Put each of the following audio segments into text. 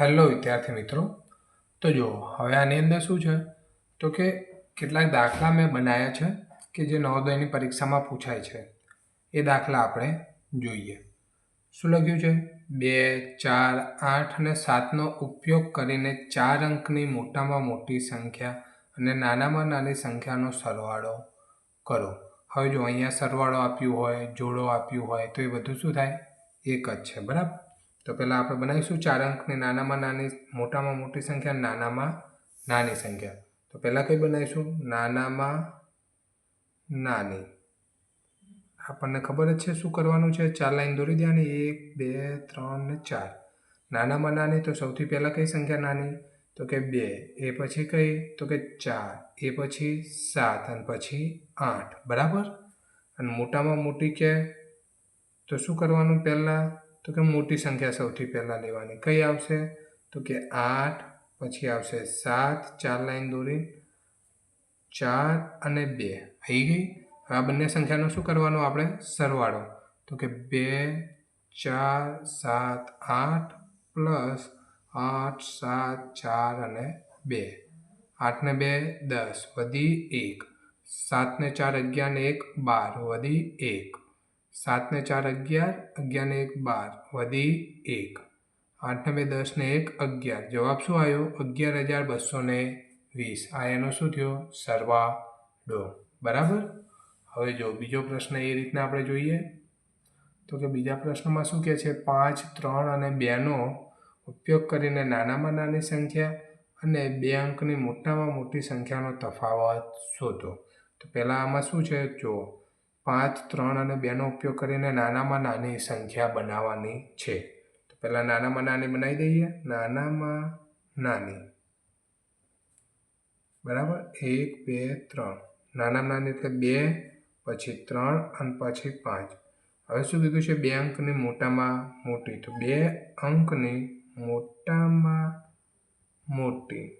Hello વિદ્યાર્થી મિત્રો. તો જુઓ, હવે આની અંદર શું છે? તો કે કેટલાક દાખલા મેં બનાવ્યા છે કે જે નવોદયની પરીક્ષામાં પૂછાય છે. એ દાખલા આપણે જોઈએ. શું લખ્યું છે? બે, ચાર, આઠ અને સાતનો ઉપયોગ કરીને ચાર અંકની મોટામાં મોટી સંખ્યા અને નાનામાં નાની સંખ્યાનો સરવાળો કરો. હવે જો અહીંયા સરવાળો આપ્યું હોય, જોડો આપ્યું હોય, તો એ બધું શું થાય? એક જ છે, બરાબર? તો પહેલાં આપણે બનાવીશું ચાર અંકને નાનામાં નાની, મોટામાં મોટી સંખ્યા, નાનામાં નાની સંખ્યા. તો પહેલાં કઈ બનાવીશું? નાનામાં નાની. આપણને ખબર જ છે શું કરવાનું છે? ચાર લાઈન દોરી દેવાની એક, બે, ત્રણ ને ચાર. નાનામાં નાની તો સૌથી પહેલાં કઈ સંખ્યા નાની? તો કે બે. એ પછી કઈ? તો કે ચાર. એ પછી સાત અને પછી આઠ. બરાબર? અને મોટામાં મોટી કે તો શું કરવાનું પહેલાં? તો કે મોટી સંખ્યા સૌથી પહેલાં લેવાની. કઈ આવશે? તો કે આઠ, પછી આવશે સાત, ચાર લાઈન દોરી ચાર અને બે. આવી ગઈ? હવે આ બંને સંખ્યાનો શું કરવાનો આપણે? સરવાળો. તો કે બે, ચાર, સાત, આઠ પ્લસ આઠ, સાત, ચાર અને બે. આઠને બે, દસ. વધી એક. સાતને ચાર અગિયાર ને એક, બાર. વધી એક. સાતને ચાર અગિયાર, અગિયારને એક બાર, વધી એક. આઠને બે દસ ને એક અગિયાર. જવાબ શું આવ્યો? અગિયાર હજાર બસો ને વીસ. આ એનો શું થયો? સરવાળો. બરાબર? હવે જો બીજો પ્રશ્ન એ રીતના આપણે જોઈએ, તો કે બીજા પ્રશ્નમાં શું કહે છે? પાંચ, ત્રણ અને બેનો ઉપયોગ કરીને નાનામાં નાની સંખ્યા અને બે અંકની મોટામાં મોટી સંખ્યાનો તફાવત શોધો. તો પહેલાં આમાં શું છે? જો પાંચ, ત્રણ અને બેનો ઉપયોગ કરીને નાનામાં નાની સંખ્યા બનાવવાની છે. તો પહેલાં નાનામાં નાની બનાવી દઈએ. નાનામાં નાની. બરાબર? એક, બે, ત્રણ. નાનામાં નાની એટલે બે, પછી ત્રણ અને પછી પાંચ. હવે શું કીધું છે? બે અંકની મોટામાં મોટી. તો બે અંકની મોટામાં મોટી.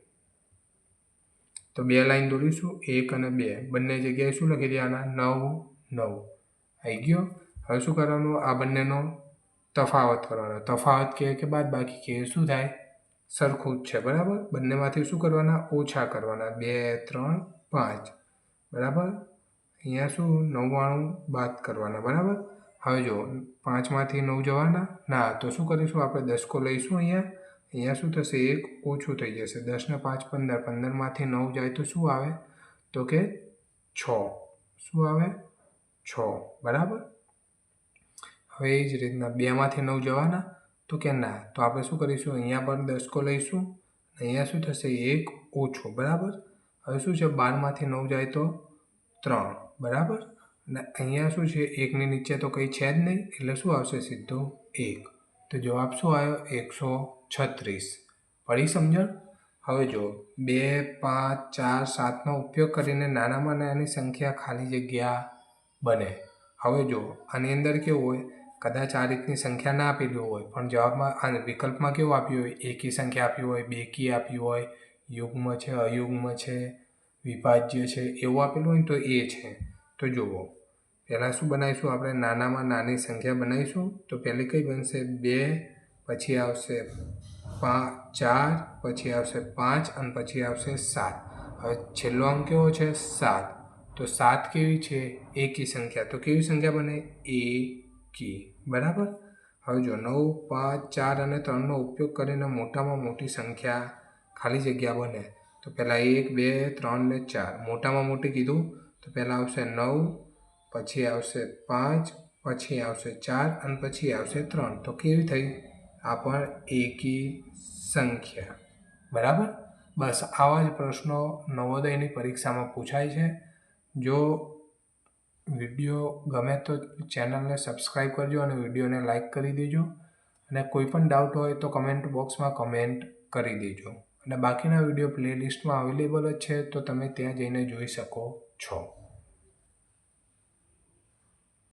તો બે લાઈન દોરીશું. એક અને બે. બંને જગ્યાએ શું લખી દેવાના? નવ નવ. આવી ગયો? હવે શું કરવાનું? આ બંનેનો તફાવત કરવાનો. તફાવત કહે કે બાદ બાકી કહે. શું થાય? સરખું જ છે, બરાબર? બંનેમાંથી શું કરવાના? ઓછા કરવાના. બે, ત્રણ, પાંચ. બરાબર? અહીંયા શું? નવ્વાણું બાદ કરવાના, બરાબર? હવે જો પાંચમાંથી નવ જવાના? ના, તો શું કરીશું? આપણે દસકો લઈશું અહીંયા. અહીંયા શું થશે? એક ઓછું થઈ જશે. દસને પાંચ, પંદર. પંદરમાંથી નવ જાય તો શું આવે? તો કે છ. શું આવે? છ. બરાબર? હવે એ જ રીતના બેમાંથી નવ જવાના, તો કે ના? તો આપણે શું કરીશું? અહીંયા પણ દસકો લઈશું અહીંયા શું થશે? એક ઓછો, બરાબર? હવે શું છે? બારમાંથી નવ જાય તો ત્રણ, બરાબર? અને અહીંયા શું છે? એકની નીચે તો કંઈ છે જ નહીં, એટલે શું આવશે? સીધો એક. તો જવાબ શું આવ્યો? એકસો છત્રીસ. પડી સમજણ? હવે જો બે, પાંચ, ચાર, સાતનો ઉપયોગ કરીને નાનામાં નાની સંખ્યા ખાલી જગ્યા બને. હવે જો આની અંદર કેવું હોય, કદાચ આ રીતની સંખ્યા ના આપેલી હોય, પણ જવાબમાં આ વિકલ્પમાં કેવું આપ્યું હોય? એકી સંખ્યા આપી હોય બેકી આપી હોય, યુગ્મ છે, અયુગ્મ છે, વિભાજ્ય છે, એવું આપેલું હોય ને તો એ છે. તો જુઓ, પહેલાં શું બનાવીશું? આપણે નાનામાં નાની સંખ્યા બનાવીશું. તો પહેલી કઈ બનશે? બે, પછી આવશે પાંચ ચાર, પછી આવશે પાંચ, અને પછી આવશે સાત. હવે છેલ્લો અંક કેવો છે? સાત. તો સાત કેવી છે? એકી સંખ્યા. તો કેવી સંખ્યા બને? એકી બરાબર? હવે જો નવ, પાંચ, ચાર અને ત્રણનો ઉપયોગ કરીને મોટામાં મોટી સંખ્યા ખાલી જગ્યા બને. તો પહેલાં એક, બે, ત્રણ ને ચાર. મોટામાં મોટી કીધું? તો પહેલાં આવશે નવ, પછી આવશે પાંચ, પછી આવશે ચાર અને પછી આવશે ત્રણ. તો કેવી થઈ? આ પણ એકી સંખ્યા. બરાબર? બસ આવા જ પ્રશ્નો નવોદયની પરીક્ષામાં પૂછાય છે. જો વીડિયો ગમે તો ચેનલને સબસ્ક્રાઈબ કરજો અને વિડીયોને લાઈક કરી દેજો. અને કોઈ પણ ડાઉટ હોય તો કમેન્ટ બોક્સમાં કમેન્ટ કરી દેજો. અને બાકીના વીડિયો પ્લેલિસ્ટમાં અવેલેબલ જ છે તો તમે ત્યાં જઈને જોઈ શકો છો.